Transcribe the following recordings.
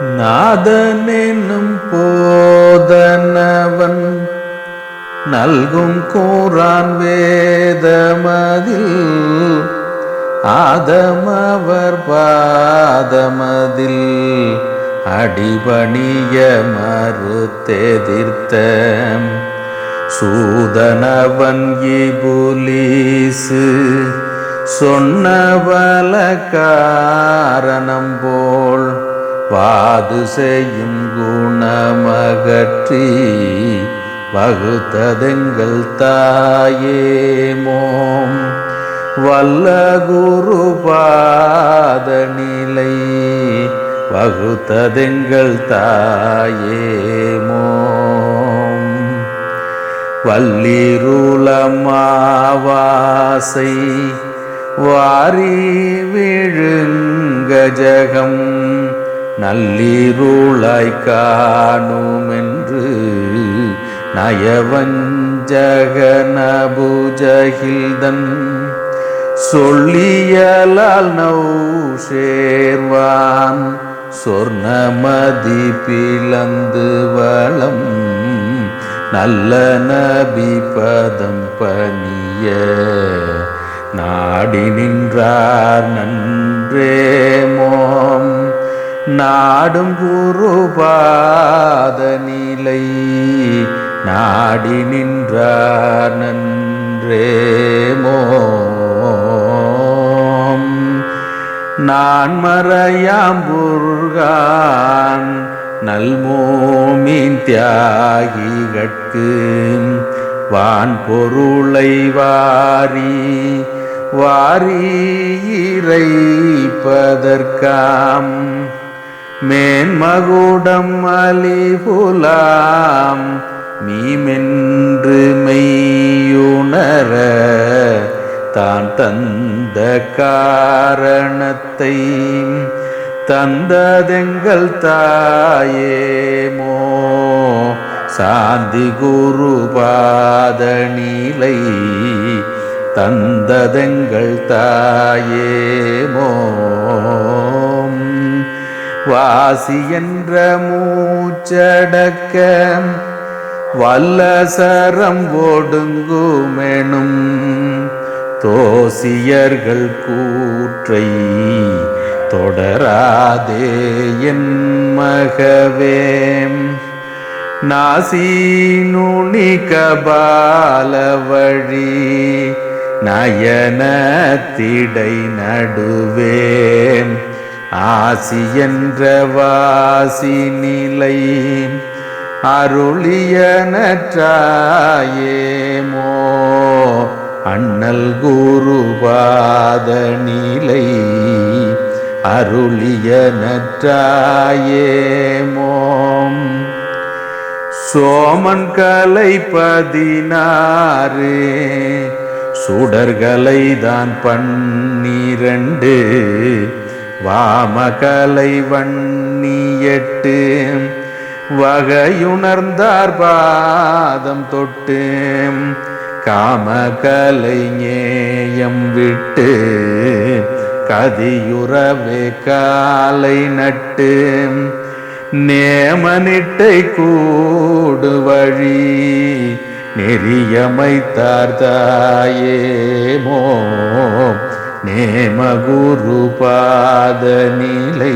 நாதனென்னும் போதனவன் நல்கும் கூறான் வேதமதில் ஆதமவர் பாதமதில் அடிபணிய மறுத்தெதிர்த்த சூதனவன் இபுலீசு சொன்ன சொன்னவல காரணம் போல் வாது செய்யும் குணமகற்றி வகுத்ததெங்கள் தாயேமோம் வல்ல குரு பாதநிலை வகுத்ததெங்கள் தாயேமோம் வல்லிருளமாவாசை வாரி விழுங்க ஜகம். நல்லிருளாய் காணுமென்று நயவஞ்சகனபுஜகில்தன் சொல்லியலால் நௌ சேர்வான் சொர்ணமதி பிளந்து வளம் நல்ல நபி பதம் பணிய நாடி நின்றார் நன்றே மோம் நாடும் குருபாத நிலை நாடி நின்றார் நன்றே நான் மறையாம்புர்கான் நல்மோமின் தியாகிகட்கு வான் பொருளை வாரி வாரி இறைப்பதற்காம். மேன்மகுடம் அலிபுலாம் மீமென்று மெய்யுணர தான் தந்த காரணத்தை தந்ததெங்கள் தாயேமோ சாந்தி குருபாத நிலை தந்ததெங்கள் தாயேமோ வாசி என்ற மூச்சடக்க வல்லசரம் ஒடுங்குமெனும் தோசியர்கள் கூற்றை தொடராதே என் மகவேம் நாசி நுனி கபால வழி நயனத்திடை நடுவேன். ஆசி என்ற வாசி நிலை அருளியனற்றாயேமோ அண்ணல் குருபாத நிலை அருளியனற்றாயேமோம் சோமன் கலை பதினாறு சுடர்களை தான் பன்னிரண்டு வாமகலை வண்ணி வகையுணர்ந்தார் பாதம் தொட்டு காமகலை ஞேயம் விட்டு கதியுறவே காலை நட்டு நேமனிட்டை கூடு வழி நெறியமைத்தார் நேமகுருபாத நிலை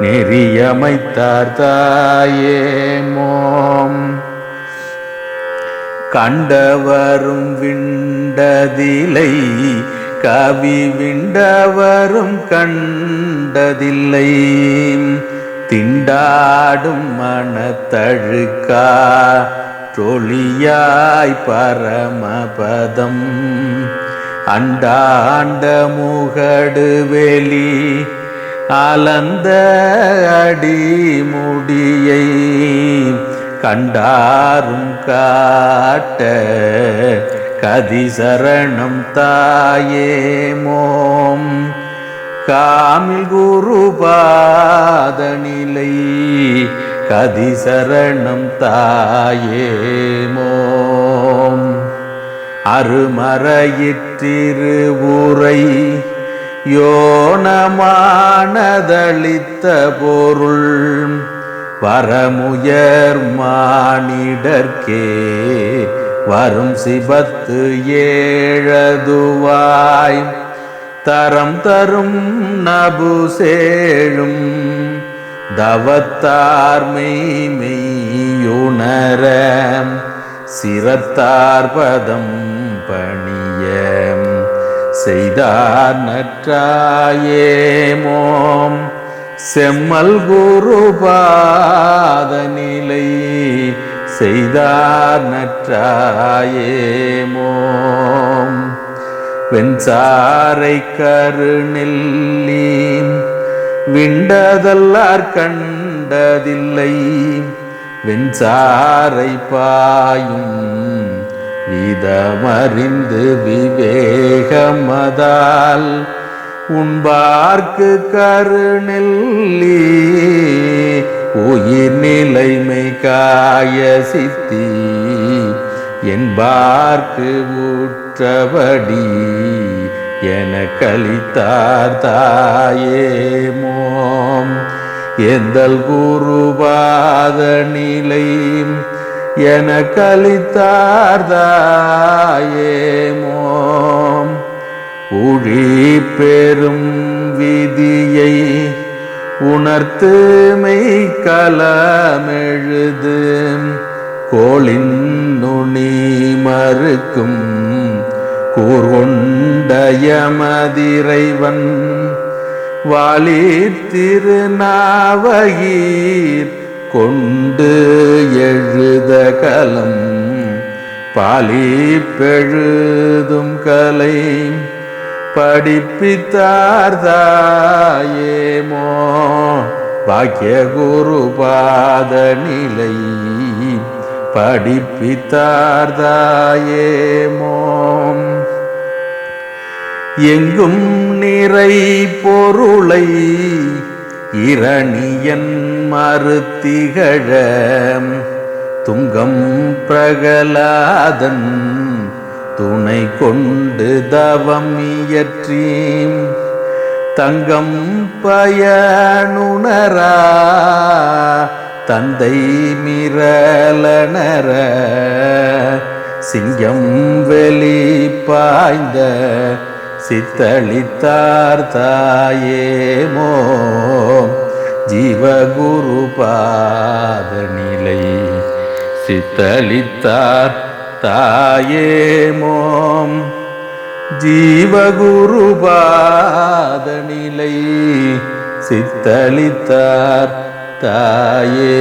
நெறியமைத்தார் தாயேமோம் கண்டவரும் விண்டதிலை கவி விண்டவரும் கண்டதில்லை. திண்டாடும் மனத்தழுக்கா தொழியாய் பரமபதம். அண்டாண்ட முகடு வெளி அலந்த அடிமுடியை கண்டாரும் காட்ட கதிசரணம் தாயேமோம் காமில் குருபாதனிலை கதிசரணம் தாயேமோ அருமறையிற்றிருவுரை யோனமானதளித்த பொருள் வரமுயர் மானிடர்க்கே வரும் சிபத்து ஏழதுவாய் தரம் தரும் நபுசேழும் தவத்தார்மை மெய்யுணரம் சிரத்தார்பதம் பணிய செய்தார் நற்றாயேமோம் செம்மல் குருபாத நிலை செய்தார் நற்றாயேமோம் வெண்சாரை கருணில்லீன் விண்டதல்லார் கண்டதில்லை. வெண்சாரை பாயும் விதமறிந்து விவேகமதால் உண்பார்க்கு கருநெல்லி உயிர் நிலைமை காய சித்தி என்பார்க்கு ஊற்றபடி என கலித்தார் தாயேமோம் எந்தல் குருபாத நிலை என கலித்தார்தாயேமோம் உழி பெரும் விதியை உணர்த்து மெய் கலமெழுது கோளின் நுனி மறுக்கும் கூர்கொண்ட யமதிரைவன் வாலி திருநாவகீர் கொண்டு எழுத கலம் பாலி பெழுதும் கலை படிப்பித்தார்தாயேமோ பாக்கிய குருபாத நிலை படிப்பித்தார்தாயேமோ எங்கும் நிறை பொருளை இரணியன் மறுத்திகழ. துங்கம் பிரகலாதன் துணை கொண்டு தவம் இயற்றீம். தங்கம் பயனுணரா தந்தை மிரலனர சிங்கம் வெளி பாய்ந்த சித்தளித்தார் தாயேமோ ஜீவகுரு பாத நிலை சித்தளித்தார் தாயேமோம் ஜீவகுரு பாத நிலை சித்தளித்தார் தாயே